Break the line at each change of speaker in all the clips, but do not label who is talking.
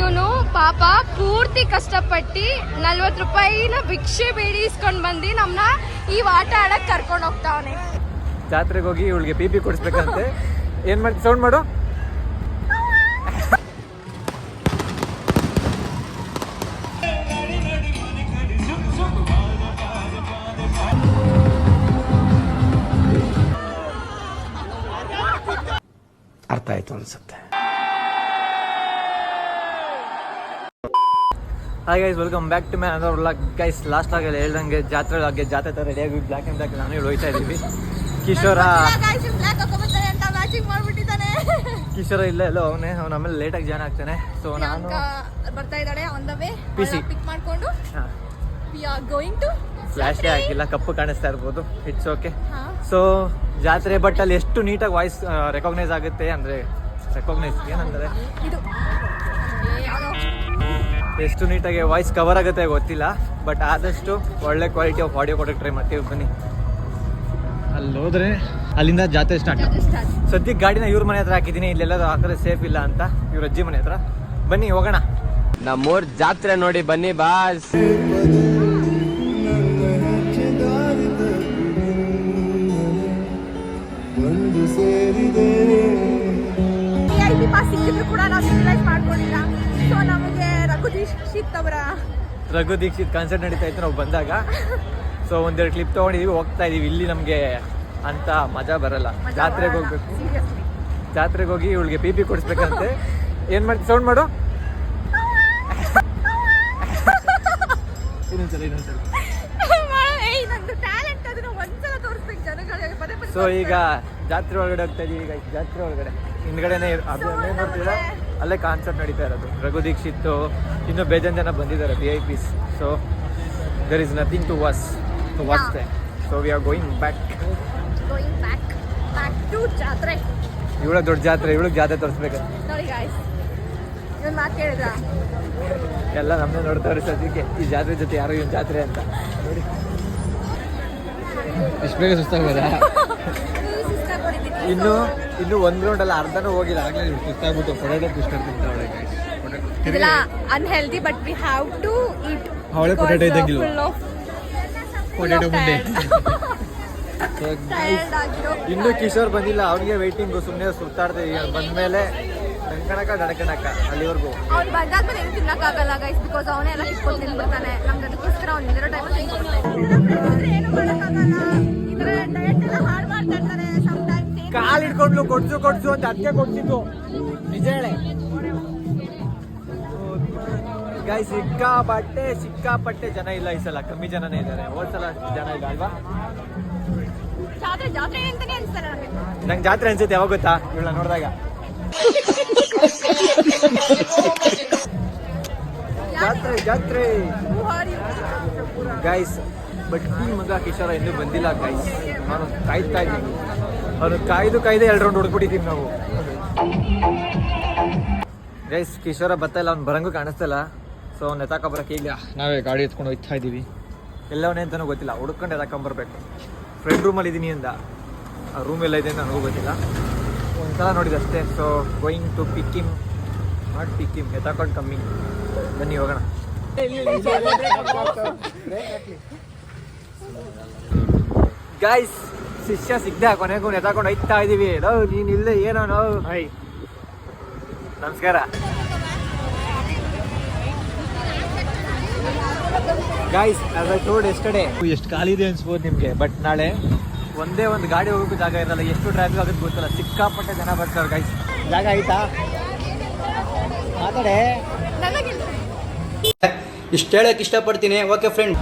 ಇವನು, ಪಾಪ ಪೂರ್ತಿ ಕಷ್ಟಪಟ್ಟು ನಲ್ವತ್ತು ರೂಪಾಯಿನ ಭಿಕ್ಷೆ ಬೇಡಿ ಇಸ್ಕೊಂಡ್ ಬಂದು ನಮ್ಮನ್ನ ಈ ಆಟ ಆಡಕ್ ಕರ್ಕೊಂಡು ಹೋಗ್ತಾವನೆ.
ಜಾತ್ರೆಗೆ ಹೋಗಿ ಇವಳಿಗೆ ಪಿ ಪಿ ಕೊಡಿಸ್ಬೇಕಂತೆ. ಏನ್ ಮಾಡಿ ಸೌಂಡ್ ಮಾಡು.
ಅರ್ಥ ಆಯ್ತು ಅನ್ಸುತ್ತೆ.
Hi guys welcome back to my ಅಂದ್ರೆ ವ್ಲಾಗ್ ಗೈಸ್ ಲಾಸ್ಟ್ ಆಗಲ್ಲ ಹೇಳ್ದಂಗೆ ಜಾತ್ರೆ ಬಗ್ಗೆ ಜಾತ್ರೆ ಥರ ರೆಡಿಯಾಗಿ ಬ್ಲ್ಯಾಕ್ ಆ್ಯಂಡ್ ಬ್ಲ್ಯಾಕ್ ನಾನು ಹೋಯ್ತಾ ಇದ್ದೀವಿ. ಕಿಶೋರ ಕಿಶೋರ ಇಲ್ಲ ಎಲ್ಲ ಅವನೇ ಅವ್ನು ಆಮೇಲೆ ಲೇಟಾಗಿ ಜಾಯ್ನ್ ಆಗ್ತಾನೆ. ಸೊ ನಾನು
ಬರ್ತಾ ಇದ್ದಾಳೆ ಆನ್ ದ ವೇ. ಪಿಕ್ ಮಾಡ್ಕೊಂಡು ವಿ ಆರ್ ಗೋಯಿಂಗ್ ಟು
ಫ್ಲಾಶೇ ಆಗಿಲ್ಲ ಕಪ್ಪು ಕಾಣಿಸ್ತಾ ಇರ್ಬೋದು. ಇಟ್ಸ್ ಓಕೆ ಸೊ ಜಾತ್ರೆ ಬಟ್ ಅಲ್ಲಿ ಎಷ್ಟು ನೀಟಾಗಿ ವಾಯ್ಸ್ ರೆಕಾಗ್ನೈಸ್ ಆಗುತ್ತೆ ಅಂದರೆ ರೆಕಾಗ್ನೈಸ್ ಏನಂದರೆ
ಇದು
ಎಷ್ಟು ನೀಟಾಗಿ ವಾಯ್ಸ್ ಕವರ್ ಆಗುತ್ತೆ ಗೊತ್ತಿಲ್ಲ ಬಟ್ ಆದಷ್ಟು ಒಳ್ಳೆ ಕ್ವಾಲಿಟಿ ಆಫ್ ಆಡಿಯೋ ಕೊಡಕ್ಕೆ ಟ್ರೈ ಮಾಡ್ತೀವಿ ಬನ್ನಿ. ಅಲ್ಲಿ ಹೋದ್ರೆ ಅಲ್ಲಿಂದ ಜಾತ್ರೆ ಸ್ಟಾರ್ಟ್ ಸದ್ಯಕ್ಕೆ ಗಾಡಿನ ಇವ್ರ ಮನೆ ಹತ್ರ ಹಾಕಿದ್ದೀನಿ ಇಲ್ಲೆಲ್ಲರೂ ಹಾಕಿದ್ರೆ ಸೇಫ್ ಇಲ್ಲ ಅಂತ ಇವ್ರ ಅಜ್ಜಿ ಮನೆ ಹತ್ರ. ಬನ್ನಿ ಹೋಗೋಣ.
ನಮ್ಮೂರ್ ಜಾತ್ರೆ ನೋಡಿ ಬನ್ನಿ ಬಾಸ್
ಸೇರಿದೆ ಕೂಡ ನಾವು ಯುಟಿಲೈಸ್ ಮಾಡ್ಕೊಂಡಿಲ್ಲ. ದೀಕ್ಷಿತ್ ಅವರ
ರಘು ದೀಕ್ಷಿತ್ ಕಾನ್ಸರ್ಟ್ ನಡೀತಾ ಇತ್ತು ನಾವು ಬಂದಾಗ. ಸೊ ಒಂದೆರಡು ಕ್ಲಿಪ್ ತೊಗೊಂಡಿದೀವಿ ಹೋಗ್ತಾ ಇದೀವಿ. ಇಲ್ಲಿ ನಮಗೆ ಅಂತ ಮಜಾ ಬರಲ್ಲ. ಜಾತ್ರೆಗೆ ಹೋಗ್ಬೇಕು. ಜಾತ್ರೆಗೆ ಹೋಗಿ ಇವಳಿಗೆ ಪಿ ಪಿ ಕೊಡಿಸ್ಬೇಕಂತೆ. ಏನ್ ಮಾಡ್ತಿ? ಸೌಂಡ್ ಮಾಡು. ಇನ್ನೊಂದ್ಸಲ ಇನ್ನೊಂದ್ಸಲ. ಸೊ ಈಗ ಜಾತ್ರೆ ಒಳಗಡೆ ಹೋಗ್ತಾ ಇದೀವಿ. ಈಗ ಜಾತ್ರೆ ಒಳಗಡೆ. ಹಿಂದ್ಗಡೆನೆ ನೋಡ್ತೀರಾ ಅಲ್ಲೇ ಕಾನ್ಸರ್ಟ್ ನಡೀತಾ ಇರೋದು. ರಘು ದೀಕ್ಷಿತ್ ಇನ್ನೂ ಬೇಜಾನ್ ಜನ ಬಂದಿದ್ದಾರೆ B I Ps so there is nothing to was to was the so we are going back
going back back to ಜಾತ್ರೆ.
ಇವಳ ದೊಡ್ಡ ಜಾತ್ರೆ ಇವಳಿಗೆ ಜಾತ್ರೆ ತೋರಿಸ್ಬೇಕು.
ನೋಡಿ ಗಾಯ್ಸ್ ಇವನ್ ಮಾತು ಕೇಳಿದ್ರ?
ಎಲ್ಲ ನಮ್ಮನ್ನ ನೋಡ್ತಾರೆ ಸದ್ಯಕ್ಕೆ. ಈ ಜಾತ್ರೆ ಜೊತೆ ಯಾರು ಇವನ್ ಜಾತ್ರೆ ಅಂತ. ನೋಡಿ. ಇಷ್ಟು ಬೇಗ ಸುಸ್ತಾಗೋದಾ ಇನ್ನು ಇನ್ನು ಒಂದ್ ರೌಂಡ್ ಅಲ್ಲಿ ಅರ್ಧನೂ ಹೋಗಿಲ್ಲ. ಆಗ್ಲೇ ಇವ್ಳು ಸುಸ್ತಾಗ್ಬಿಟ್ಟು ಪೊಟಾಟೋ ಪುಷ್ಕರ್ ತಿಂತಾವಳೆ
ಇದೆಲ್ಲ unhealthy but we have to eat
ಅವಳೆ potato ಇದ್ದಂಗಿಲ್ಲ Potato ಮುಂದೆ. ಇನ್ನು ಕಿಶೋರ್ ಬಂದಿಲ್ಲ. ಅವ್ನಿಗೆ ವೈಟಿಂಗ್ ಸುಮ್ಮನೆ ಸುತ್ತಾಡ್ತೀವಿ ಬಂದ್ಮೇಲೆ ಕಣಕ ನಡಕಣಕ ಅಲ್ಲಿವರೆಗೂ.
ಅವ್ನು ಬಂದಾಗ ಏನು ತಿನ್ನಕ್ಕಾಗಲ್ಲ ಗೈಸ್ ಬಿಕಾಸ್ ಅವನೇ ಎಲ್ಲ ಕಿತ್ಕೊಂಡು ತಿನ್ಬಿಡ್ತಾನೆ ನಮ್ಗೆ ಅದಕ್ಕೋಸ್ಕರ ಅವ್ನು ಇರೋ ಟೈಮಲ್ಲಿ ಏನು ಮಾಡೋಕ್ಕಾಗಲ್ಲ.
ಹಿಡ್ಕೊಂಡ್ಲು ಕೊಡ್ಸು ಕೊಡ್ಸು ಅಂತ ಅದಕ್ಕೆ ಕೊಡ್ತಿದ್ದು ನಿಜ ಹೇಳೆ. ಗಾಯ್ ಸಿಕ್ಕಾಪಟ್ಟೆ ಸಿಕ್ಕಾಪಟ್ಟೆ ಜನ ಇಲ್ಲ ಈ ಸಲ. ಕಮ್ಮಿ ಜನನೇ ಇದ್ದಾರೆ. ಹೋದ್ ಸಲ ಜನ ಇಲ್ಲ ಅಲ್ವಾ? ನಂಗೆ ಜಾತ್ರೆ ಅನ್ಸುತ್ತೆ ಯಾವಾಗ ಗೊತ್ತಾ? ಇವಳ ನೋಡಿದಾಗ. ಜಾತ್ರೆ ಜಾತ್ರೆ. ಗಾಯ್ಸ್ ಬಟ್ ಈ ಮಗ ಕಿಶೋರ ಇನ್ನೂ ಬಂದಿಲ್ಲ ಗಾಯ್ಸ್ ನಾನು ಕಾಯ್ತಾ ಇದ್ದೀನಿ. ಅವನು ಕಾಯ್ದು ಕಾಯ್ದೆ ಎರಡು ರೌಂಡ್ ಹೊಡ್ಬಿಟ್ಟಿದ್ದೀವಿ ನಾವು. ಗೈಸ್ ಕಿಶೋರ ಬರ್ತಾ ಇಲ್ಲ ಅವ್ನು ಬರಂಗೂ ಕಾಣಿಸ್ತಿಲ್ಲ ಸೊ ಅವ್ನು ಎತ್ತಾಕೊಂಬರಕ್ಕೆ ಇಲ್ಲ. ನಾವೇ ಗಾಡಿ ಎತ್ಕೊಂಡು ಹೋಗ್ತಾ ಇದ್ದೀವಿ. ಎಲ್ಲವನೇ ಅಂತಲೂ ಗೊತ್ತಿಲ್ಲ. ಹುಡ್ಕೊಂಡು ಬರಬೇಕು. ಫ್ರೆಂಡ್ ರೂಮಲ್ಲಿ ಇದ್ದೀನಿ ಅಂತ ಆ ರೂಮ್ ಎಲ್ಲ ಇದೆ ನನಗೂ ಗೊತ್ತಿಲ್ಲ. ಒಂದ್ಸಲ ನೋಡಿದೆ ಅಷ್ಟೇ. So going to pick him not pick him ಎತ್ತಾಕೊಂಡು ಕಮ್ಮಿ ಬನ್ನಿ ಹೋಗೋಣ. ಗಾಯ್ಸ್ ಶಿಷ್ಯ ಸಿಗ್ದೆ ಕೊನೆಗೂ ಎತ್ತಾಕೊಂಡು ಹೋಯ್ತಾ ಇದೀವಿ. ನೋ ನೀನ್ ಇಲ್ಲೇ ಏನೋ ನೋ ಹಾಯ್ ನಮಸ್ಕಾರ. ಗಾಯ್ಸ್ ಅದ ಟೋಡ್ ಎಸ್ಟಡೆ ಎಷ್ಟು ಖಾಲಿ ಇದೆ ಅನ್ಸ್ಬೋದು ನಿಮ್ಗೆ ಬಟ್ ನಾಳೆ ಒಂದೇ ಒಂದು ಗಾಡಿ ಹೋಗೋಕ್ಕೂ ಜಾಗ ಇರಲ್ಲ ಎಷ್ಟು ಟ್ರಾಫಿಕ್ ಆಗುತ್ತೆ ಗೊತ್ತಲ್ಲ. ಸಿಕ್ಕಾಪಟ್ಟೆ ಜನ ಬರ್ತಾರೆ ಗಾಯ್ಸ್ ಜಾಗ ಆಯ್ತಾ? ಮಾತಾಡೆ.
ಇಷ್ಟು ಹೇಳಕ್ ಇಷ್ಟಪಡ್ತೀನಿ. ಓಕೆ ಫ್ರೆಂಡ್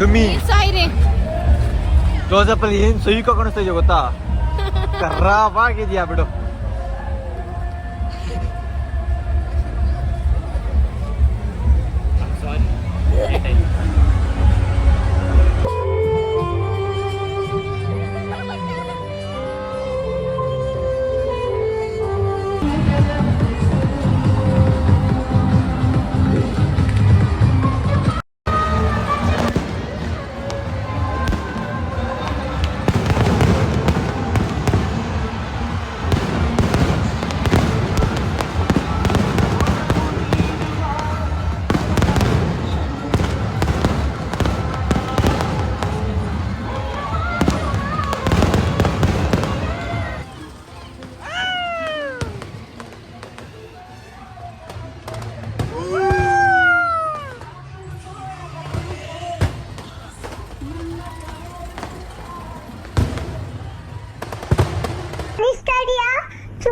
ಡುಮ್ಮಿ.
ಸಾಯಿರಿ.
ಕ್ಲೋಸಪ್ ಅಲ್ಲಿ ಏನ್ ಸುಯ್ಕೋ ಕಾಣಿಸ್ತಾ ಇದೆಯಾ ಗೊತ್ತಾ? ಖರಾಬಾಗಿದ್ಯಾ ಬಿಡು.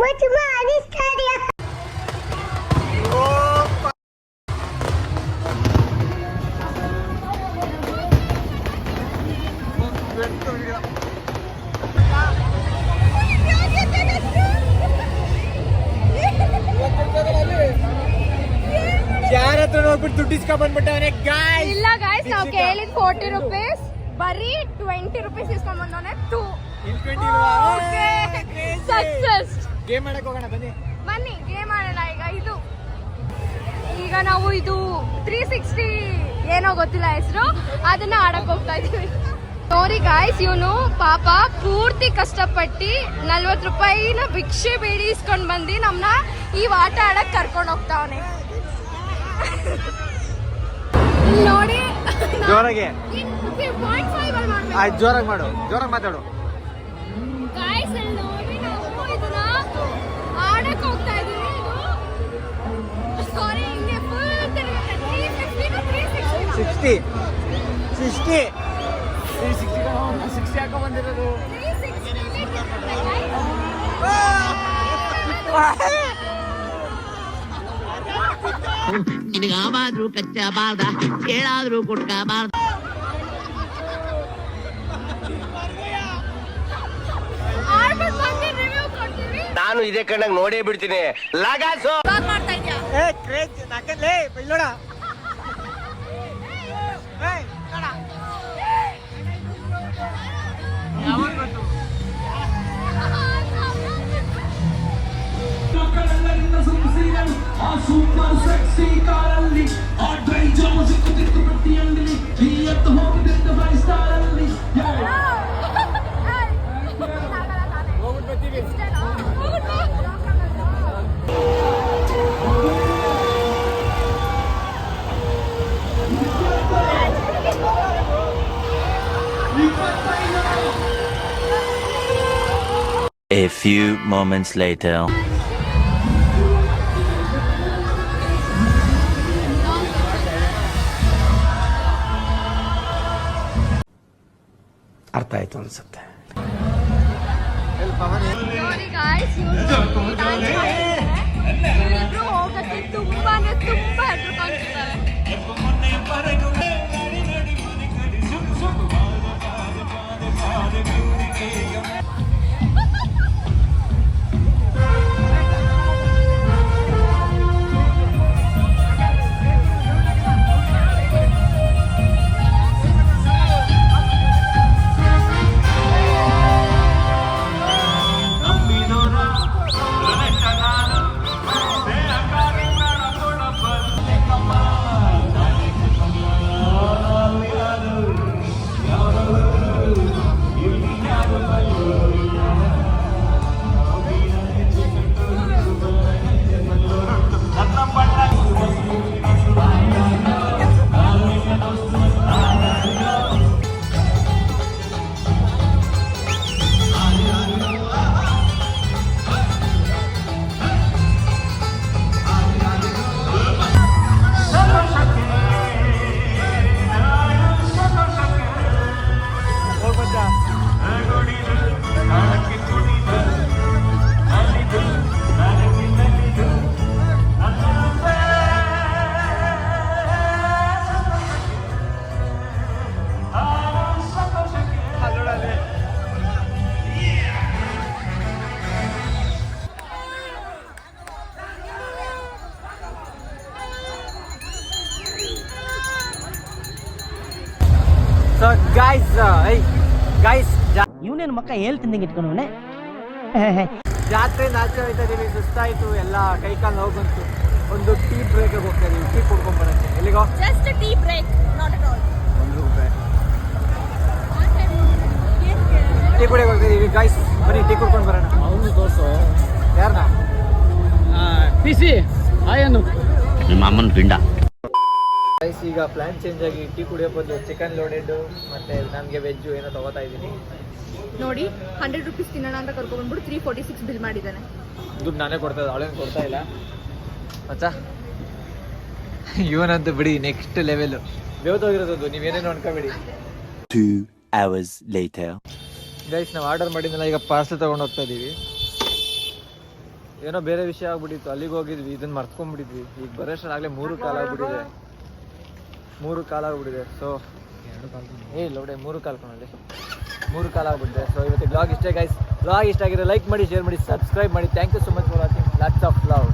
Batıma Aristar ya. ಯಾರತ್ರ ನೋಡ್ಬಿಟ್ಟು ದುಡ್ಡು ಇಸ್ಕೊಂಡ್ ಬಂದ್ಬಿಟ್ಟವನೆ ಗಾಯ್
ಇಲ್ಲ ಗಾಯ್ಸ್ ನಾವು ಕೇಳಿದ್ ಫೋರ್ಟಿ ರುಪೀಸ್ ಬರೀ ಟ್ವೆಂಟಿ ರುಪೀಸ್ ಇಸ್ಕೊಂಡ್ ಬಂದವನೆ ಟೂ ಸಕ್ಸಸ್
ಗೇಮ್ ಮಾಡಕ್ ಹೋಗೋಣ ಬನ್ನಿ.
ಬನ್ನಿ ಗೇಮ್ ಆಡೋಣ ಈಗ ಇದು. ಈಗ ನಾವು ಇದು ತ್ರೀ ಸಿಕ್ಸ್ಟಿ ಏನೋ ಗೊತ್ತಿಲ್ಲ ಹೆಸರು. ಅದನ್ನ ಆಡಕ್ ಹೋಗ್ತಾ ಇದೀವಿ ನೋಡಿ ಗಾಯ್ಸ್ ಇವನು ಪಾಪ ಪೂರ್ತಿ ಕಷ್ಟಪಟ್ಟು ನಲ್ವತ್ತು ರೂಪಾಯಿನ ಭಿಕ್ಷೆ ಬೇಡಿ ಇಸ್ಕೊಂಡ್ ಬಂದು ನಮ್ನ ಈ ಆಟ ಆಡಕ್ ಕರ್ಕೊಂಡು ಹೋಗ್ತಾವನೆ. ನೋಡಿ
ಜೋರಾಗಿ. ಜೋರಾಗಿ ಮಾಡು. ಜೋರಾಗಿ ಮಾತಾಡು.
ಸಿಕ್ಸ್ಟಿ.
ಸಿಕ್ಸ್ಟಿ. ಸಿಕ್ಸ್ಟಿ ಹಾಕೋ ಬಂದಿರೋದು
ನಿನಗಾವಾದ್ರೂ ಕಚ್ಚಬಾರ್ದ ಹೇಳಾದ್ರೂ
ಕೊಡ್ಕಬಾರ್ದ
ನಾನು ಇದೇ ಕಣ್ಣಾಗ ನೋಡೇ ಬಿಡ್ತೀನಿ. ಲಗಾಸು.
ಮಾಡ್ತಾ ಇದ್ಯಾ
ಏ ಕ್ರೇಜ್ ನಾಕಲ್ಲೇ ಇಲ್ಲೋಡ
few moments later.
ಅರ್ಥ ಆಯ್ತು ಅನ್ಸುತ್ತೆ
ನೋಡಿ ಗಾಯ್ಸ್ ಇವ್ರಿಬ್ರು ಹೋಗಕ್ಕೆ ತುಂಬಾನೇ ತುಂಬಾ
ಗಾಯ್ಸ್
ಇವನೇನು ಮಕ್ಕ ಹೇಳ್ತಿದ್ದಂಗೆ ಇಟ್ಕೊಂಡವನೆ?
ಜಾತ್ರೆ ಆಚೆ ಹೋಯ್ತಾ ಇದೀವಿ ಸುಸ್ತಾಯ್ತು ಎಲ್ಲ ಕೈ ಕಾಲು ನೋವು ಬಂತು. ಒಂದು ಟೀ ಬ್ರೇಕಿಗೆ ಹೋಗ್ತಾ ಇದೀವಿ ಟೀ ಕುಡ್ಕೊಂಡ್ ಬರಕ್ಕೆ. ಎಲ್ಲಿಗೋ?
Just tea break not at all
ಒಂದು ರೂಪಾಯಿ. ಟೀ ಕುಡಿಯಕ್ಕೆ ಹೋಗ್ತಾ ಇದೀವಿ ಗಾಯ್ಸ್ ಬರೀ ಟೀ ಕುಡ್ಕೊಂಡು ಬರೋಣ.
ಅವನು ತೋರ್ಸು.
ಯಾರನ್ನ
ಪಿ ಸಿ ಆಯನು
ನಿಮ್ಮ ಅಮ್ಮನ ಪಿಂಡ.
ಗೈಸ್ ಈಗ ಪ್ಲಾನ್ ಚೇಂಜ್ ಆಗಿ ಟೀ ಕುಡಿಯೋ ಬದಲು ಚಿಕನ್ ಲೋಡೆಡ್ ಮತ್ತೆ ನಮಗೆ ವೆಜ್ ಏನೋ ತಗೋತಾ ಇದ್ದೀನಿ
ನೋಡಿ ಹಂಡ್ರೆಡ್ ರುಪೀಸ್ ತಿನ್ನೋಣ ಅಂತ ಕರ್ಕೊಂಡ್ಬಿಟ್ಟು ತ್ರೀ ಫೋರ್ಟಿ ಸಿಕ್ಸ್ ಬಿಲ್ ಮಾಡಿದ್ದಾನೆ.
ದುಡ್ಡು ನಾನೇ ಕೊಡ್ತಾ ಇದ್ದೆ ಅವಳೇನು ಕೊಡ್ತಾ ಇಲ್ಲ. ಮಚ್ಚ ಇವನಂತೂ ಬಿಡಿ ನೆಕ್ಸ್ಟ್ ಲೆವೆಲ್ ಬೇವ್ದೋಗಿರೋದು ನೀವೇನೇನು ಅನ್ಕೋಬೇಡಿ.
Two hours later.
ಗೈಸ್ ನಾವು ಆರ್ಡರ್ ಮಾಡಿದ್ನಲ್ಲ ಈಗ ಪಾರ್ಸಲ್ ತಗೊಂಡು ಹೋಗ್ತಾ ಇದ್ದೀವಿ ಏನೋ ಬೇರೆ ವಿಷಯ ಆಗ್ಬಿಟ್ಟಿತ್ತು ಅಲ್ಲಿಗೆ ಹೋಗಿದ್ವಿ ಇದನ್ನ ಮರ್ತ್ಕೊಂಡ್ಬಿಟ್ಟಿದ್ವಿ. ಈಗ ಬರೋಷ್ಟಾಗಲೇ ಮೂರು ಕಾಲ ಆಗ್ಬಿಟ್ಟಿದೆ. ಮೂರು ಕಾಲ ಆಗ್ಬಿಟ್ಟಿದೆ ಸೊ ಏ ಲೌಡೆ ಮೂರು ಕಾಲ್ ಕಣಲ್ಲಿ ಮೂರು ಕಾಲ ಆಗ್ಬಿಟ್ಟಿದೆ ಸೊ ಇವತ್ತು ಬ್ಲಾಗ್ ಇಷ್ಟೇ ಗೈಸ್ ಬ್ಲಾಗ್ ಇಷ್ಟ ಆಗಿದ್ರೆ ಲೈಕ್ ಮಾಡಿ ಶೇರ್ ಮಾಡಿ ಸಬ್ಸ್ಕ್ರೈಬ್ ಮಾಡಿ. Thank you so much for watching lots of love